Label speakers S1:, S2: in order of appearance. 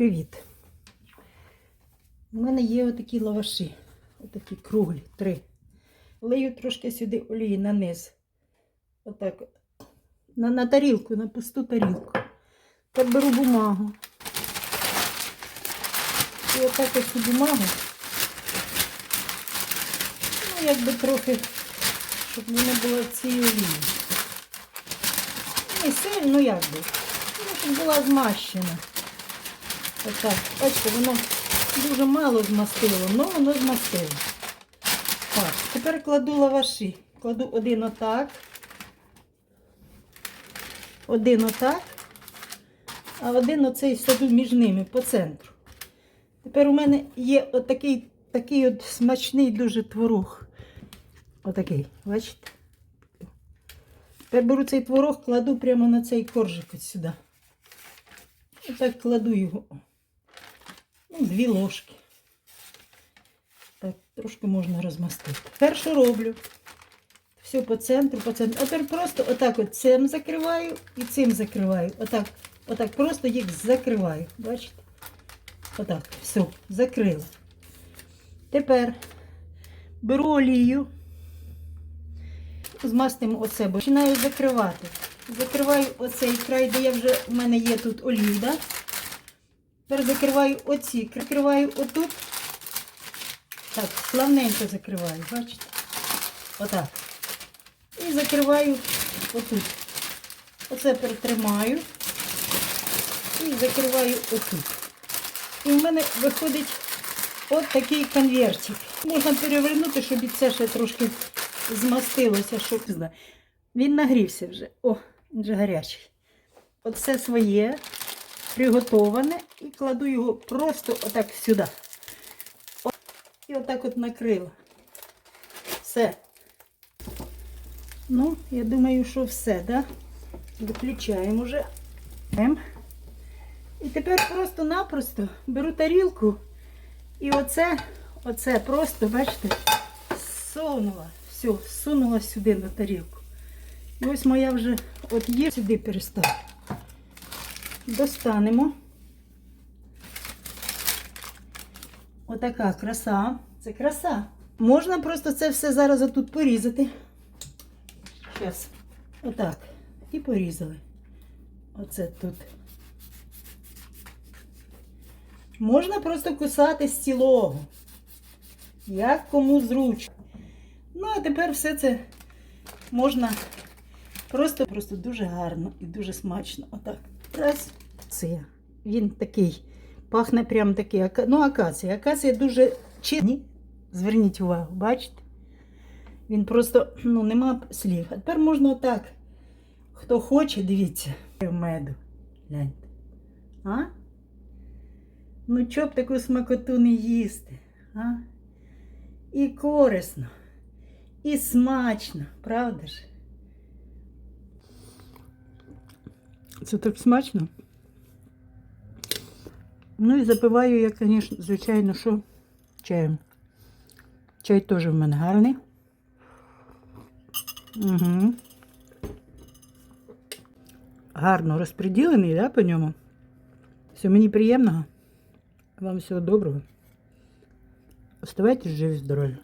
S1: Привіт! У мене є отакі лаваші, отакі круглі, три. Лию трошки сюди олії на низ. Отак. от. На, на тарілку, на пусту тарілку. Так беру бумагу. І отак цю бумагу. Ну, якби трохи, щоб була в цій олії. Не сильно, ну як би. Ну, щоб була змащена. Отак. Бачите, воно дуже мало змастило, але воно змастило. Так, тепер кладу лаваші. Кладу один отак. Один отак. А один оцей саду між ними по центру. Тепер у мене є отакий такий от смачний дуже творог. Отакий, бачите? Тепер беру цей творог, кладу прямо на цей коржик от сюди. Отак кладу його. Ну, дві ложки. Так, трошки можна розмастити. Що роблю? Все по центру, по центру. А тепер просто отак от цим закриваю і цим закриваю. Отак, отак просто їх закриваю. Бачите? Отак, все, закрила. Тепер беру олію, змастимо оце, бо починаю закривати. Закриваю оцей край, де я вже, у мене є тут олія. Тепер закриваю оці, закриваю отут. Так, плавненько закриваю, бачите? Отак. І закриваю отут. Оце притримаю і закриваю отут. І в мене виходить от такий конвертик. Можна перевернути, щоб і це ще трошки змастилося, щоб. Він нагрівся вже. О, він вже гарячий. Оце своє приготоване і кладу його просто отак сюди. І отак от накрила. Все. Ну, я думаю, що все, да? Виключаємо вже. Ем. І тепер просто-напросто беру тарілку і оце, оце просто, бачите, сунула. Все, сунула сюди на тарілку. І ось моя вже от є сюди перестала. Достанемо. Отака краса. Це краса. Можна просто це все зараз отут порізати. Зараз. Отак. І порізали. Оце тут. Можна просто кусати з цілого. Як кому зручно. Ну, а тепер все це можна просто, просто дуже гарно і дуже смачно. Отак. Раз. Він такий. Пахне прям такий. Ну, акація. Акація дуже чисті. Зверніть увагу, бачите? Він просто, ну, нема слів. А тепер можна отак. Хто хоче, дивіться. Меду. Гляньте. А? Ну, чого б таку смакоту не їсти? А? І корисно, і смачно, правда ж? Це так смачно. Ну і запиваю я, звісно, звичайно, що чаєм. Чай теж в мене гарний. Угу. Гарно розподілений, да, по ньому. Все, мені приємного. Вам всього доброго. Оставайтесь живі, здорові.